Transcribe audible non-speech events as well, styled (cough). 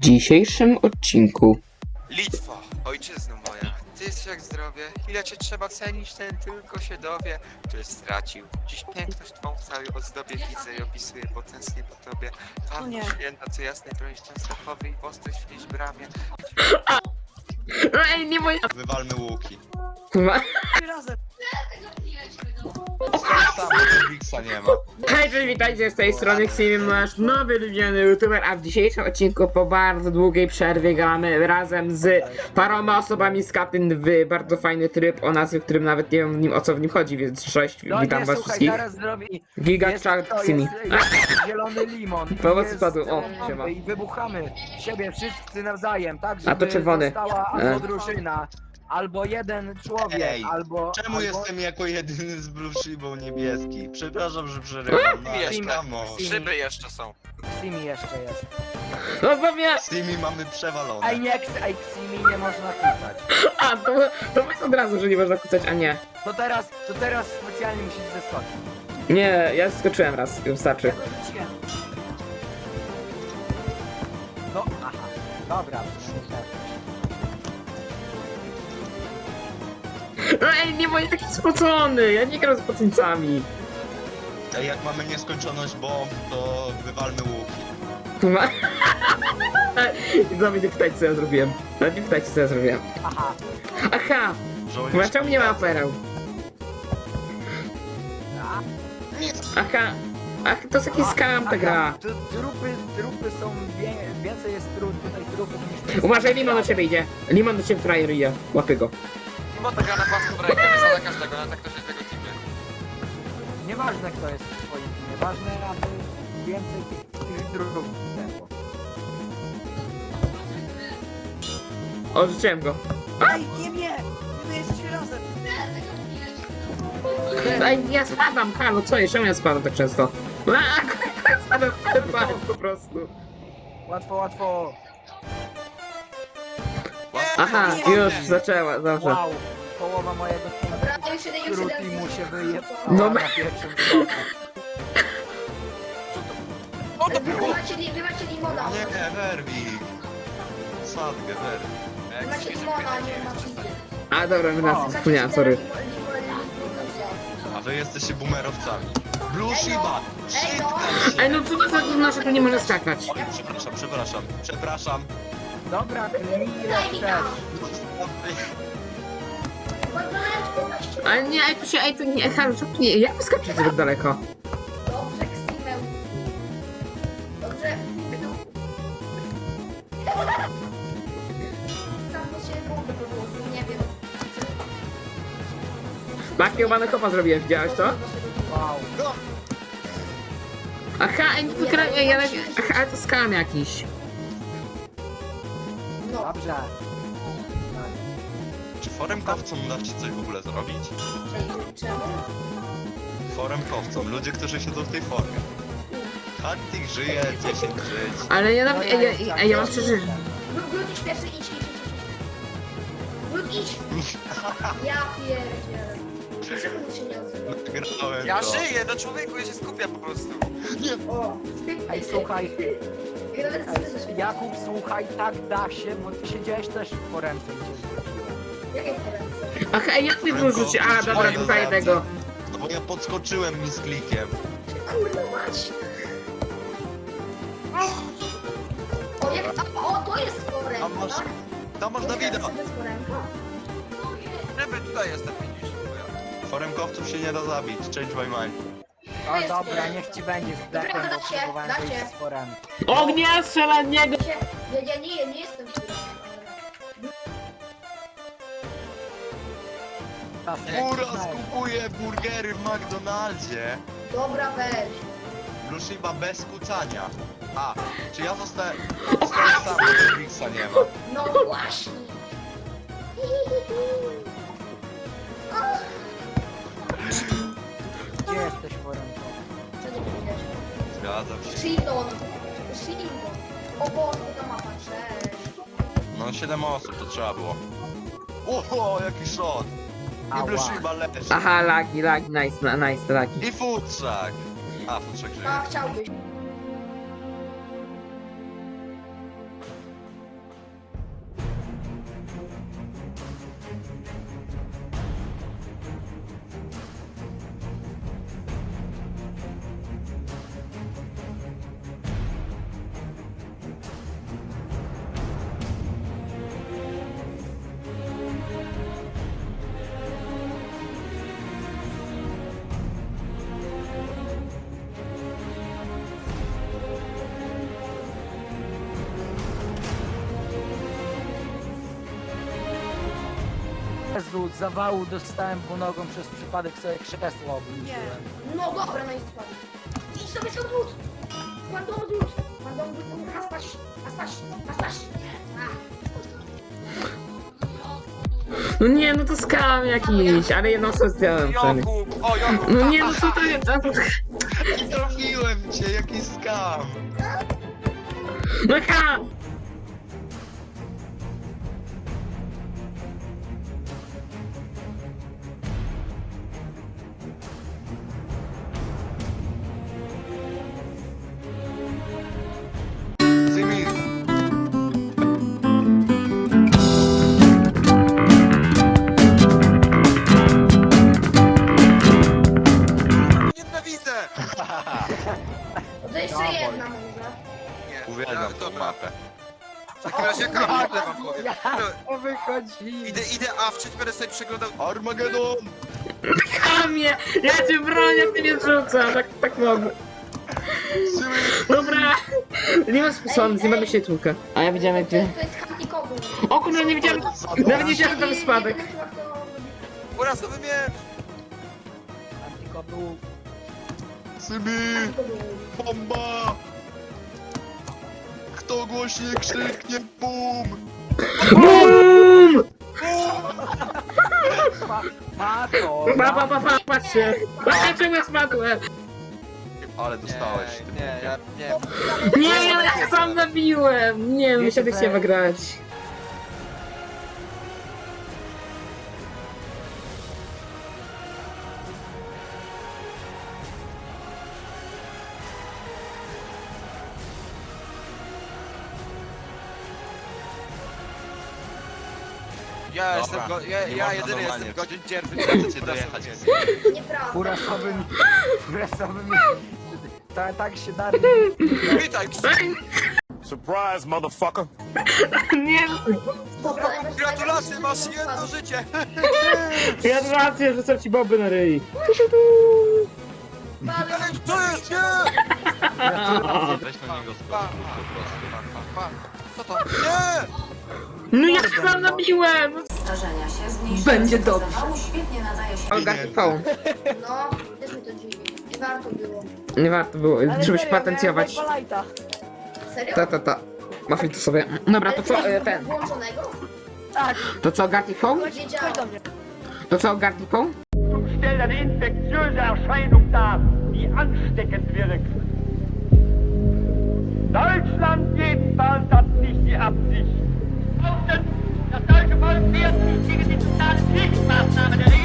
dzisiejszym odcinku Litwo, ojczyzno moja, ty jesteś jak zdrowie, ile cię trzeba cenić, ten tylko się dowie, który stracił. Dziś piękność twą w całej ozdobie widzę i opisuję, bo tęsknię po tobie. Panno nie. święta, co jasnej broni Częstochowy i w ostrej świeć bramie. Ej, nie moja... Wywalmy łuki. Kurwa. razem. Sam, bo Wiksa nie ma. Hej, cześć, witajcie z tej strony Ximim, nasz nowy ulubiony youtuber, a w dzisiejszym odcinku po bardzo długiej przerwie gramy razem z paroma osobami z Katyn w bardzo fajny tryb o nazwie, w którym nawet nie wiem w nim, o co w nim chodzi, więc cześć, No witam nie, was słuchaj, wszystkich. zaraz zrobi. Giga jest, Chat to jest, jest zielony limon. (laughs) Pomoc Jest spadł, o, bomby siema. I wybuchamy siebie wszyscy nawzajem, tak żeby A to czerwony. została E. albo drużyna, albo jeden człowiek, Ej, albo... Czemu albo... jestem jako jedyny z Blue Shibą niebieski? Przepraszam, że przerywam, no ale Jeszcze. kamo. Szyby jeszcze są. Simi jeszcze jest. No powiem, Z tymi mamy przewalone. Ej, nie, ej, Simi nie można pisać. a to, to powiedz od razu, że nie można kucać, a nie. To teraz, to teraz specjalnie musisz zeskoczyć. Nie, ja skoczyłem raz, wystarczy. No, aha, dobra. przynajmniej No ej, nie moje taki spocony, ja nie gram z pocyńcami. Ej, jak mamy nieskończoność bomb, to wywalmy łuki. Kurwa. (laughs) Znowu nie pytajcie co ja zrobiłem. Nawet nie pytajcie co ja zrobiłem. Aha, Aha, Żołnierz kurwa, czemu nie ma pereł? a, Aha, ach, to jest jakiś skam ta gra. Tu, trupy, trupy są, wie, więcej jest trup, tutaj trupów niż... Uważaj, Limon do ciebie idzie. Limon do ciebie frajer idzie. Łapy go. Mimo to gra na własną rękę, wysada każdego, na tak ktoś jest tego teamie. Nieważne kto jest w twoim teamie, ważne aby więcej tych, tych trupów było. O, rzuciłem go. Ej, nie mnie! My jesteśmy razem! Ej, ja spadam, halo, co jest? Czemu ja spadam tak często? A, kurwa, (laughs) spadam w po prostu. Łatwo, łatwo! Aha, już zaczęła, dobrze. Wow! Połowa mojego już jeden, już teamu się wyje No, na pierwszym (laughs) kroku. To Wy było! macie, li- wy macie limona. Nie, Werwik. Sadgę, Werwik. Wy macie limona, a nie macie. A dobra, my nas O. wspomniałem, sorry. A wy jesteście boomerowcami. Blue Shiba! Ej, no. Ej, no co to za gówno, że tu nie może skakać? Oj, przepraszam, przepraszam, przepraszam. Dobra, klnij ile Ale nie, ej, tu się, ej, tu nie, halo, co tu nie, jak wyskoczyć tak daleko? Dobrze, Ksimeł. Dobrze. Tam do siebie bomby to było, nie wiem. Takie ubane kopa zrobiłem, widziałeś to? Wow. Aha, ej, nie wykra... ej, ja... Aha, ale to skam jakiś. No. Dobrze. Czy foremkowcom da się coś w ogóle zrobić? Czemu? Foremkowcom, ludzie, którzy siedzą w tej formie. Hunting żyje, 10 żyć. Ale ja No nawet, ej, ja, ej, ja mam szczerze... Glut, glut, idź pierwszy, idź, idź, idź. Glut, idź. (laughs) Ja pierdzielę. Czemu się nie odzywa? Grałem Ja to. żyję, do człowieku, ja się skupia po prostu. O. Ej, słuchaj, Ja Jakub, słuchaj, tak da się, bo ty siedziałeś też w foremce, gdzie zrobiłem. Jakie? Aha, ej, jak mnie wyrzucić? A, dobra, tutaj tego. No bo ja podskoczyłem mi z klikiem. Kurde mać. O, jak, a, o, to jest foremka. Tam masz, tam masz Dawida. To jest foremka? Ryby, tutaj jestem, widzisz. Foremkowców się nie da zabić, change my mind. O dobra, niech ci będzie z dechem, Dobra, bo da się, próbowałem da wyjść się. z foremki. Ognia strzela niego! Ja, ja, ja nie, nie jestem w tym. Góra skupuje burgery w McDonaldzie. Dobra, weź. Blushiba bez kucania. A, czy ja zostałem... Zostałem sam, bo Wixa nie ma. No właśnie. (laughs) Gdzie jesteś foremką? Co nie powiedziałeś? Zgadzam się. Shindon. Shindon. O Boże, ta mapa, cześć. No 7 osób to trzeba było. Oho, jaki shot! Blushiba leży. Aha, lagi, lagi, nice, na- nice, lagi. I futrzak. A, futrzak żyje. A, chciałbyś. Jezu, zawału dostałem po nogą przez przypadek sobie krzesło obniżyłem. No dobra, no i spadł. Idź sobie się odwróć. Kładą odwróć. Kładą odwróć. Astaś, Astaś, Astaś. No nie, no to skam jakiś, ale jedną osobę zdjąłem przynajmniej. Jakub! O, Jakub! No nie, no co to jest? Trafiłem cię, jaki skam! No ha! Naprawdę wam powiem. No, wychodzi! Idę, idę awczyć, będę sobie przeglądał... Armagedon! Kamie! Ja cię bronię, ty mnie rzucam, tak, tak mogę. Dobra! Nie ma sposobu, nie mamy się tłuka. A ja widziałem jak To ty... jest, to jest hantikowy. O kurwa, nie widziałem... Nawet nie widziałem, że tam spadek. Urazowy miecz! Antikopu. Zymi! Bomba! Kto głośniej krzyknie BUM! BUM! Pa, pa! Pa, pa, pa, pa, patrzcie! A czemu ja spadłem? Ale dostałeś. Nie, nie, ja nie. Nie, ja sam zabiłem! Nie, my się tak nie Ja Dobra, jestem go, ja, nie ja jedyny jestem godzin dzierży. Chcecie dojechać. Nieprawda. Urasowy Urasowy Ta, tak się da. Witaj, Ej, Surprise, motherfucker. Nie, Dobra, gratulacje, masz jedno życie! ja rację, że są ci boby na ryj. Ale co jest? Nie! Weź na niego Pa, po prostu. pa, pa. Co to? Nie! No ja się sam zabiłem! zdarzenia się zmniejszyć. Będzie dobrze. Zawału świetnie nadaje się Olga TV. No, też mi to dziwi. Nie warto było. Nie warto było, żeby się patencjować. Serio? Ta, ta, ta. Masz to sobie. Dobra, to co, e, ten. Włączonego? To co, Garty Phone? Wiedziałem. To co, Garty Phone? stellt eine infektiöse Erscheinung dar, die ansteckend wirkt. Deutschland jedenfalls hat nicht die Absicht. werden gegen die totale Pflichtmaßnahme der Regierung.